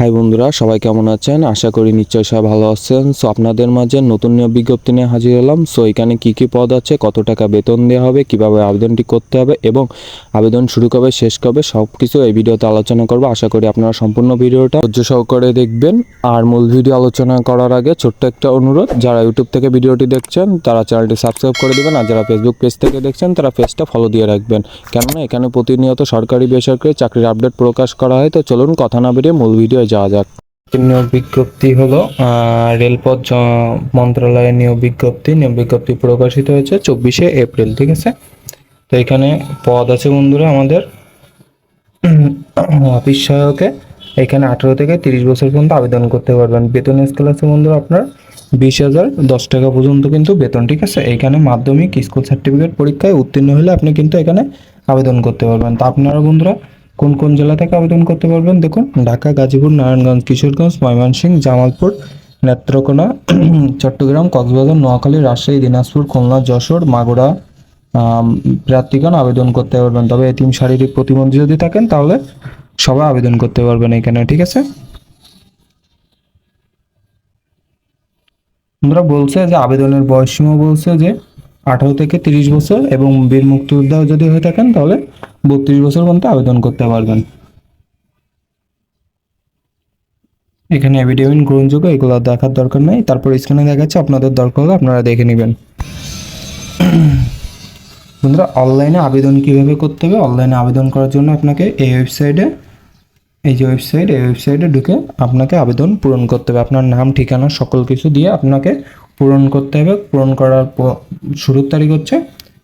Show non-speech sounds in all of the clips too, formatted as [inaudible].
High বন্ধুরা, সবাই কেমন আছেন? আশা করি নিশ্চয়ই সবাই ভালো আছেন। সো আপনাদের মাঝে নতুন নিয়োগ বিজ্ঞপ্তি নিয়ে হাজির হলাম। সো এখানে কি কি পদ আছে, কত টাকা বেতন দেওয়া হবে, কীভাবে আবেদনটি করতে হবে এবং আবেদন শুরু কবে, শেষ কবে সব কিছু এই ভিডিওতে আলোচনা করব। আশা করি আপনারা সম্পূর্ণ ভিডিওটা ধৈর্য সহকারে দেখবেন। আর মূল ভিডিও আলোচনা করার আগে ছোট্ট একটা অনুরোধ, যারা ইউটিউব থেকে ভিডিওটি দেখছেন, তারা চ্যানেলটি সাবস্ক্রাইব করে দিবেন। আর যারা ফেসবুক পেজ থেকে দেখছেন, তারা পেজটা ফলো দিয়ে রাখবেন। কেননা, এখানে প্রতিনিয়ত সরকারি বেসরকারি চাকরির আপডেট প্রকাশ করা হয়। তো চলুন, কথা না বেরিয়ে মূল ভিডিও যাওয়া যাক। নিয়োগ বিজ্ঞপ্তি হলো রেলপথ মন্ত্রণালয়ের নিয়োগ বিজ্ঞপ্তি। নিয়োগ বিজ্ঞপ্তি প্রকাশিত হয়েছে চব্বিশে এপ্রিল, ঠিক আছে? তো এখানে পদ আছে বন্ধুরা আমাদের। অফিস সহায়কে এখানে আঠেরো থেকে তিরিশ বছর পর্যন্ত আবেদন করতে পারবেন। বেতন স্কেল আছে বন্ধুরা আপনার বিশ হাজার দশ টাকা পর্যন্ত কিন্তু বেতন, ঠিক আছে? এইখানে মাধ্যমিক স্কুল সার্টিফিকেট পরীক্ষায় উত্তীর্ণ হলে আপনি কিন্তু এখানে আবেদন করতে পারবেন। তা আপনারা বন্ধুরা কোন কোন জেলা থেকে আবেদন করতে পারবেন? দেখুন, ঢাকা, গাজীপুর, নারায়ণগঞ্জ, কিশোরগঞ্জ, ময়মনসিংহ, জামালপুর, নেত্রকোনা, [clears throat] চট্টগ্রাম, কক্সবাজার, নোয়াখালী, রাজশাহী, দিনাজপুর, খুলনা, যশোর, মাগুরা প্রার্থীগণ আবেদন করতে পারবেন। তবে এতিম শারীরিক প্রতিবন্ধী যদি থাকেন, তাহলে সবাই আবেদন করতে পারবেন এখানে, ঠিক আছে? বন্ধুরা, বলছে যে, আবেদনের বয়সসীমা বলছে যে আঠারো থেকে তিরিশ বছর এবং বীর মুক্তিযোদ্ধা যদি হয়ে থাকেন, তাহলে বত্রিশ বছর পর্যন্ত আবেদন করতে পারবেন। এখানে এভিডেভিট গ্রহণযোগ্য এগুলো দেখার দরকার নেই। তারপর স্ক্রিনে দেখাচ্ছে, আপনাদের দরকার হলে আপনারা দেখে নেবেন। বন্ধুরা অনলাইনে আবেদন কীভাবে করতে হবে? অনলাইনে আবেদন করার জন্য আপনাকে এই ওয়েবসাইটে এই যে ওয়েবসাইট এই ওয়েবসাইটে ঢুকে আপনাকে আবেদন পূরণ করতে হবে। আপনার নাম, ঠিকানা, সকল কিছু দিয়ে আপনাকে পূরণ করতে হবে। পূরণ করার শুরুর তারিখ হচ্ছে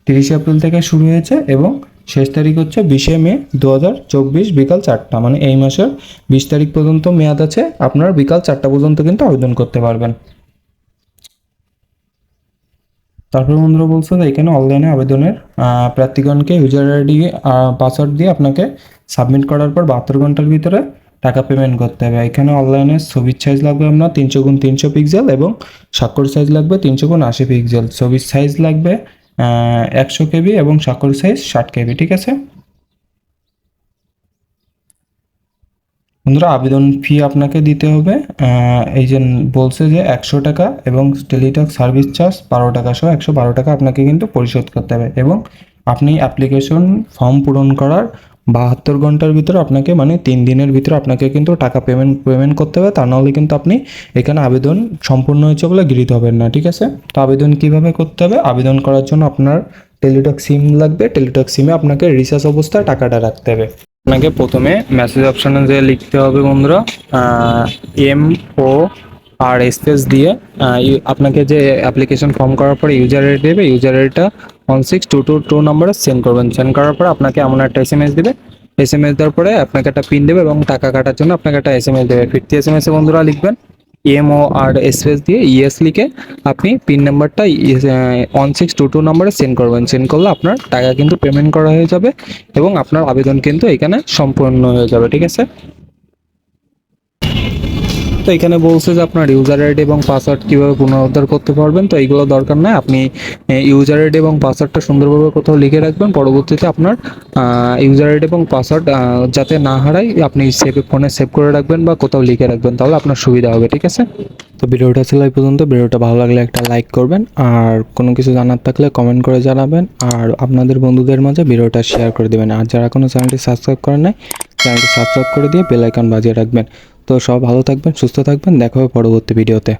তিরিশে এপ্রিল থেকে শুরু হয়েছে এবং শেষ তারিখ হচ্ছে বিশে মে দু হাজার চব্বিশ বিকাল চারটা। মানে এই মাসের বিশ তারিখ পর্যন্ত মেয়াদ আছে। আপনারা বিকাল চারটা পর্যন্ত কিন্তু আবেদন করতে পারবেন। তারপর বন্ধুরা বলছে এখানে অনলাইনে আবেদনের প্রার্থীগণকে ইউজার আইডি পাসওয়ার্ড দিয়ে আপনাকে সাবমিট করার পর বাহাত্তর ঘণ্টার ভিতরে টাকা পেমেন্ট করতে হবে। এখানে অনলাইনে ছবির সাইজ লাগবে আপনার তিনশো গুণ তিনশো পিক্সেল এবং স্বাক্ষর সাইজ লাগবে তিনশো গুণ আশি পিক্সেল ছবির সাইজ লাগবে একশো কেবি এবং স্বাক্ষর সাইজ ষাট কেবি, ঠিক আছে? বন্ধুরা, আবেদন ফি আপনাকে দিতে হবে এই যে বলছে যে একশো টাকা এবং টেলিটক সার্ভিস চার্জ বারো টাকা সহ একশো বারো টাকা আপনাকে কিন্তু পরিশোধ করতে হবে এবং আপনি অ্যাপ্লিকেশন ফর্ম পূরণ করার বাহাত্তর ঘণ্টার ভিতরে আপনাকে মানে তিন দিনের ভিতরে আপনাকে কিন্তু টাকা পেমেন্ট পেমেন্ট করতে হবে। তা নাহলে কিন্তু আপনি এখানে আবেদন সম্পূর্ণ হয়েছে বলে গৃহীত হবেন না, ঠিক আছে? তো আবেদন কীভাবে করতে হবে? আবেদন করার জন্য আপনার টেলিটক সিম লাগবে। টেলিটক সিমে আপনাকে রিচার্জ অবস্থায় টাকাটা রাখতে হবে। আপনাকে প্রথমে মেসেজ অপশানে যে লিখতে হবে বন্ধুরা এম ও আর স্পেস দিয়ে আপনাকে যে অ্যাপ্লিকেশন ফর্ম করার পরে ইউজার আইডি দেবে ইউজার আইডিটা one six two two two নম্বরে সেন্ড করবেন। সেন্ড করার পরে আপনাকে এমন একটা এস এম এস দেবে। এস এম এস দেওয়ার পরে আপনাকে একটা পিন দেবে এবং টাকা কাটার জন্য আপনাকে একটা এস এম এস দেবে। ফিরতি এস এম এস বন্ধুরা লিখবেন এম ও আর স্পেস দিয়ে ইএস লিখে আপনি পিন নাম্বারটা ওয়ান সিক্স টু টু নম্বরে সেন্ড করবেন। সেন্ড করলে আপনার টাকা কিন্তু পেমেন্ট করা হয়ে যাবে এবং আপনার আবেদন কিন্তু এখানে সম্পূর্ণ হয়ে যাবে। ঠিক আছে? তো এখানে বলছে যে আপনার ইউজার আইডি এবং পাসওয়ার্ড কীভাবে পুনরুদ্ধার করতে পারবেন, তো এইগুলো দরকার নাই। আপনি ইউজার আইডি এবং পাসওয়ার্ডটা সুন্দরভাবে কোথাও লিখে রাখবেন, পরবর্তীতে আপনার ইউজার আইডি এবং পাসওয়ার্ড যাতে না হারায়, আপনি সেভ ফোনে সেভ করে রাখবেন বা কোথাও লিখে রাখবেন, তাহলে আপনার সুবিধা হবে, ঠিক আছে? তো ভিডিওটা ছিল এই পর্যন্ত। ভিডিওটা ভালো লাগলে একটা লাইক করবেন, আর কোনো কিছু জানার থাকলে কমেন্ট করে জানাবেন, আর আপনাদের বন্ধুদের মাঝে ভিডিওটা শেয়ার করে দেবেন। আর যারা কোনো চ্যানেলটি সাবস্ক্রাইব করেন নাই চ্যানেলটি সাবস্ক্রাইব করে দিয়ে বেল আইকন বাজিয়ে রাখবেন। তো সব ভালো থাকবেন, সুস্থ থাকবেন, দেখা হবে পরবর্তী ভিডিওতে